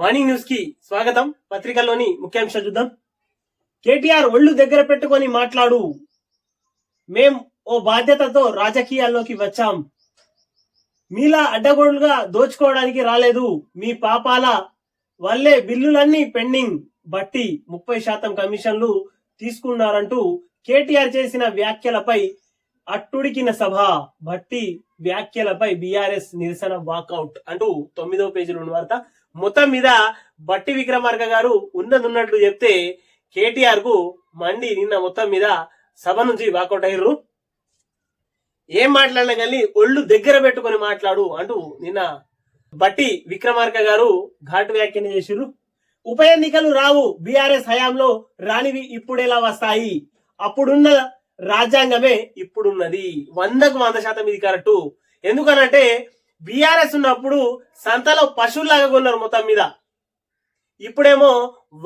Morning న్యూస్కి స్వాగతం. పత్రికల్లోని ముఖ్యాంశాలు చూద్దాం. కేటీఆర్ ఒళ్ళు దగ్గర పెట్టుకొని మాట్లాడు. మేం ఓ బాధ్యతతో రాజకీయాల్లోకి వచ్చాం. మీలా అడ్డగోడులుగా దోచుకోవడానికి రాలేదు. మీ పాపాల వల్లే బిల్లులన్నీ పెండింగ్. బట్టి ముప్పై శాతం కమిషన్లు తీసుకున్నారంటూ కేటీఆర్ చేసిన వ్యాఖ్యలపై అట్టుడికిన సభ. బట్టి వ్యాఖ్యలపై బీఆర్ఎస్ నిరసన వాకౌట్ అంటూ తొమ్మిదో పేజీలో ఉన్న వార్త. మొత్తం మీద బట్టి విక్రమార్క గారు ఉన్నదున్నట్లు చెప్తే కేటీఆర్కు మండి నిన్న మొత్తం మీద సభ నుంచి వాకౌట్ అయ్యారు ఏం మాట్లాడినా కానీ ఒళ్ళు దగ్గర పెట్టుకొని మాట్లాడు అంటూ నిన్న బట్టి విక్రమార్క గారు ఘాటు వ్యాఖ్యలు చేసిర్రు. ఉప ఎన్నికలు రావు బీఆర్ఎస్ హయాంలో రానివి ఇప్పుడెలా వస్తాయి. అప్పుడున్న రాజ్యాంగమే ఇప్పుడున్నది. వందకు వంద శాతం ఇది కరెక్టు. ఎందుకనంటే బీఆర్ఎస్ ఉన్నప్పుడు సంతలో పశువులాగా కొన్నారు మొత్తం మీద. ఇప్పుడేమో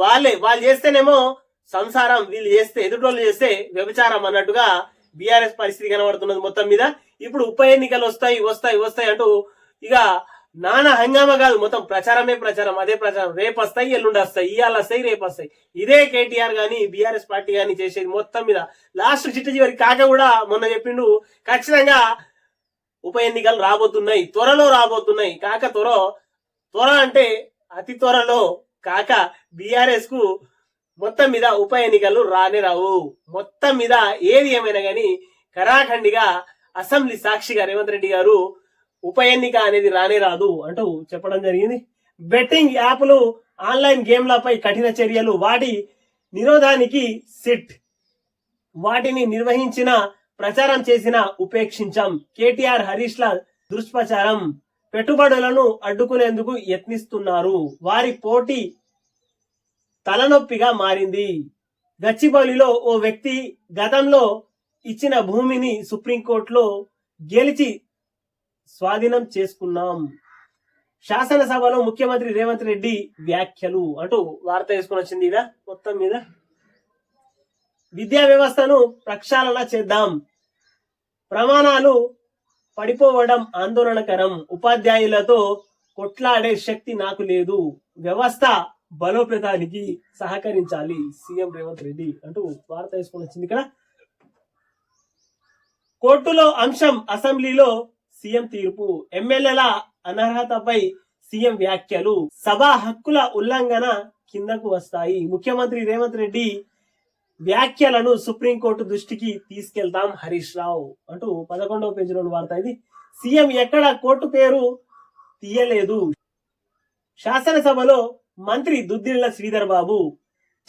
వాళ్ళే వాళ్ళు చేస్తేనేమో సంసారం వీళ్ళు చేస్తే ఎదుటోళ్ళు చేస్తే వ్యభిచారం అన్నట్టుగా బీఆర్ఎస్ పరిస్థితి కనబడుతున్నది మొత్తం మీద. ఇప్పుడు ఉప ఎన్నికలు వస్తాయి వస్తాయి వస్తాయి అంటూ ఇక నానా హంగామా కాదు మొత్తం ప్రచారమే ప్రచారం అదే ప్రచారం. రేపు వస్తాయి ఎల్లుండి వస్తాయి ఇవాళ వస్తాయి రేపు వస్తాయి. ఇదే కేటీఆర్ గాని బీఆర్ఎస్ పార్టీ గాని చేసేది మొత్తం మీద. లాస్ట్ చిట్ట చివరి కాక కూడా మొన్న చెప్పిండు ఖచ్చితంగా ఉప ఎన్నికలు రాబోతున్నాయి త్వరలో రాబోతున్నాయి. కాక త్వర త్వర అంటే అతి త్వరలో. కాక బీఆర్ఎస్కు మొత్తం మీద ఉప ఎన్నికలు రానే రావు. మొత్తం మీద ఏది ఏమైనా కానీ కరాఖండిగా అసెంబ్లీ సాక్షిగా రేవంత్ రెడ్డి గారు ఉప ఎన్నిక అనేది రానే రాదు అంటూ చెప్పడం జరిగింది. బెట్టింగ్ యాప్లు ఆన్లైన్ గేమ్లపై కఠిన చర్యలు వాటి నిరోధానికి సిట్. వాటిని నిర్వహించిన ప్రచారం చేసిన ఉపేక్షించాం. కేటీఆర్ హరీష్ ల దుష్ప్రచారం పెట్టుబడులను అడ్డుకునేందుకు యత్నిస్తున్నారు. వారి పోటీ తలనొప్పిగా మారింది. గచ్చిబౌలిలో ఓ వ్యక్తి గతంలో ఇచ్చిన భూమిని సుప్రీంకోర్టులో గెలిచి స్వాధీనం చేసుకున్నాం. శాసనసభలో ముఖ్యమంత్రి రేవంత్ రెడ్డి వ్యాఖ్యలు అంటూ వార్త వేసుకుని వచ్చింది ఇదా? మొత్తం మీద? విద్యా వ్యవస్థను ప్రక్షాళన చేద్దాం. ప్రమాణాలు పడిపోవడం ఆందోళనకరం. ఉపాధ్యాయులతో కొట్లాడే శక్తి నాకు లేదు. వ్యవస్థ బలోపేతానికి సహకరించాలి సీఎం రేవంత్ రెడ్డి అంటూ వార్త వేసుకొని వచ్చింది ఇక్కడ. కోర్టులో అంశం అసెంబ్లీలో సీఎం తీర్పు. ఎమ్మెల్యేల అనర్హతపై సీఎం వ్యాఖ్యలు. సభా హక్కుల ఉల్లంఘన కిందకు వస్తాయి. ముఖ్యమంత్రి రేవంత్ రెడ్డి వ్యాఖ్యలను సుప్రీంకోర్టు దృష్టికి తీసుకెళ్తాం హరీష్ రావు అంటూ పదకొండవ పేజీలో వార్త ఇది. సీఎం ఎక్కడ కోర్టు పేరు తీయలేదు. శాసనసభలో మంత్రి దుద్దిళ్ళ శ్రీధర్ బాబు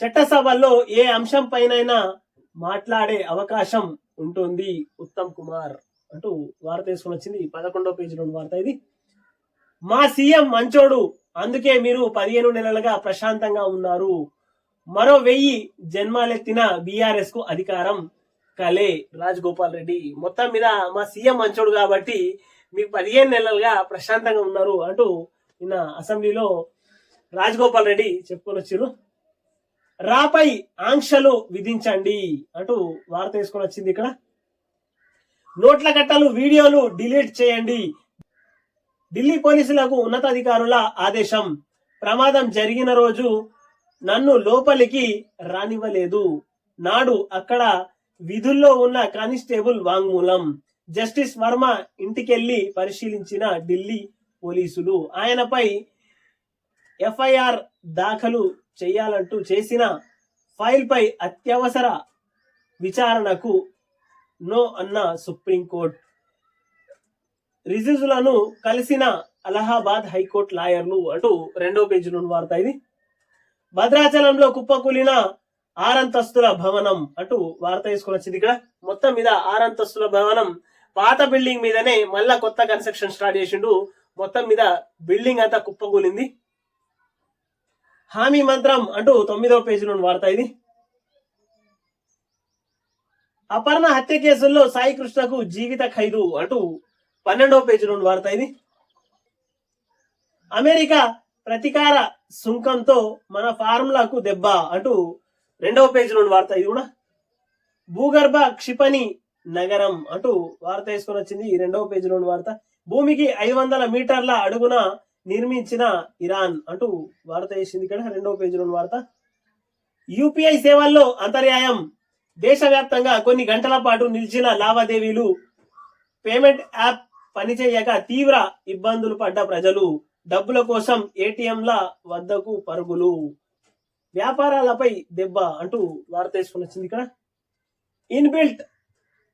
చట్టసభల్లో ఏ అంశం పైనైనా మాట్లాడే అవకాశం ఉంటుంది ఉత్తమ్ కుమార్ అంటూ వార్త తీసుకుని వచ్చింది పదకొండవ పేజీలో వార్త ఇది. మా సీఎం మంచోడు అందుకే మీరు పదిహేను నెలలుగా ప్రశాంతంగా ఉన్నారు. మరో వెయ్యి జన్మాలెత్తిన బీఆర్ఎస్కు అధికారం కలే రాజగోపాల్ రెడ్డి. మొత్తం మీద మా సీఎం మంచోడు కాబట్టి మీకు పదిహేను నెలలుగా ప్రశాంతంగా ఉన్నారు అంటూ నిన్న అసెంబ్లీలో రాజగోపాల్ రెడ్డి చెప్పుకొని వచ్చారు రాపై ఆంక్షలు విధించండి అంటూ వార్త వేసుకొని వచ్చింది ఇక్కడ. నోట్ల కట్టలు వీడియోలు డిలీట్ చేయండి. ఢిల్లీ పోలీసులకు ఉన్నతాధికారుల ఆదేశం. ప్రమాదం జరిగిన రోజు నన్ను లోపలికి రానివ్వలేదు. నాడు అక్కడ విధుల్లో ఉన్న కానిస్టేబుల్ వాంగ్మూలం జస్టిస్ వర్మ ఇంటికెళ్ళి పరిశీలించిన ఢిల్లీ పోలీసులు. ఆయనపై ఎఫ్ఐఆర్ దాఖలు చేయాలంటూ చేసిన ఫైల్పై అత్యవసర విచారణకు నో అన్న సుప్రీంకోర్టు. రిజిజులను కలిసిన అలహాబాద్ హైకోర్టు లాయర్లు అంటూ రెండో పేజీలో వార్త ఇది. భద్రాచలంలో కుప్పకూలిన ఆరంతస్తుల భవనం అంటూ వార్త తీసుకుని వచ్చింది ఇక్కడ. మొత్తం మీద ఆరంతస్తుల భవనం పాత బిల్డింగ్ మీదనే మళ్ళా కొత్త కన్స్ట్రక్షన్ స్టార్ట్ చేసిండు. మొత్తం మీద బిల్డింగ్ అంతా కుప్పకూలింది. హామీ మంత్రం అంటూ తొమ్మిదవ పేజీలో వార్త ఇది. అపర్ణ హత్య కేసుల్లో సాయి కృష్ణకు జీవిత ఖైదు అంటూ పన్నెండవ పేజీలో వార్త ఇది. అమెరికా ప్రతికార సుంకంతో మన ఫార్ములాకు దెబ్బ అంటూ రెండవ పేజీలో వార్త ఇది కూడా. భూగర్భ క్షిపణి నగరం అంటూ వార్త వేసుకొని వచ్చింది రెండవ పేజీలో వార్త. భూమికి ఐదు వందల మీటర్ల అడుగున నిర్మించిన ఇరాన్ అంటూ వార్త వేసింది ఇక్కడ రెండవ పేజీలో వార్త. యూపీఐ సేవల్లో అంతర్యాయం. దేశవ్యాప్తంగా కొన్ని గంటల పాటు నిలిచిన లావాదేవీలు పేమెంట్ యాప్ పనిచేయక తీవ్ర ఇబ్బందులు పడ్డ ప్రజలు డబ్బుల కోసం ఏటీఎంల వద్దకు పరుగులు. వ్యాపారాలపై దెబ్బ అంటూ వార్త వేసుకుని వచ్చింది ఇక్కడ. ఇన్బిల్ట్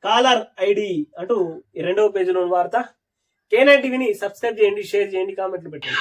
కాలర్ ఐడి అంటూ రెండవ పేజీలో వార్త. కేనా టీవీని సబ్స్క్రైబ్ చేయండి షేర్ చేయండి కామెంట్లు పెట్టండి.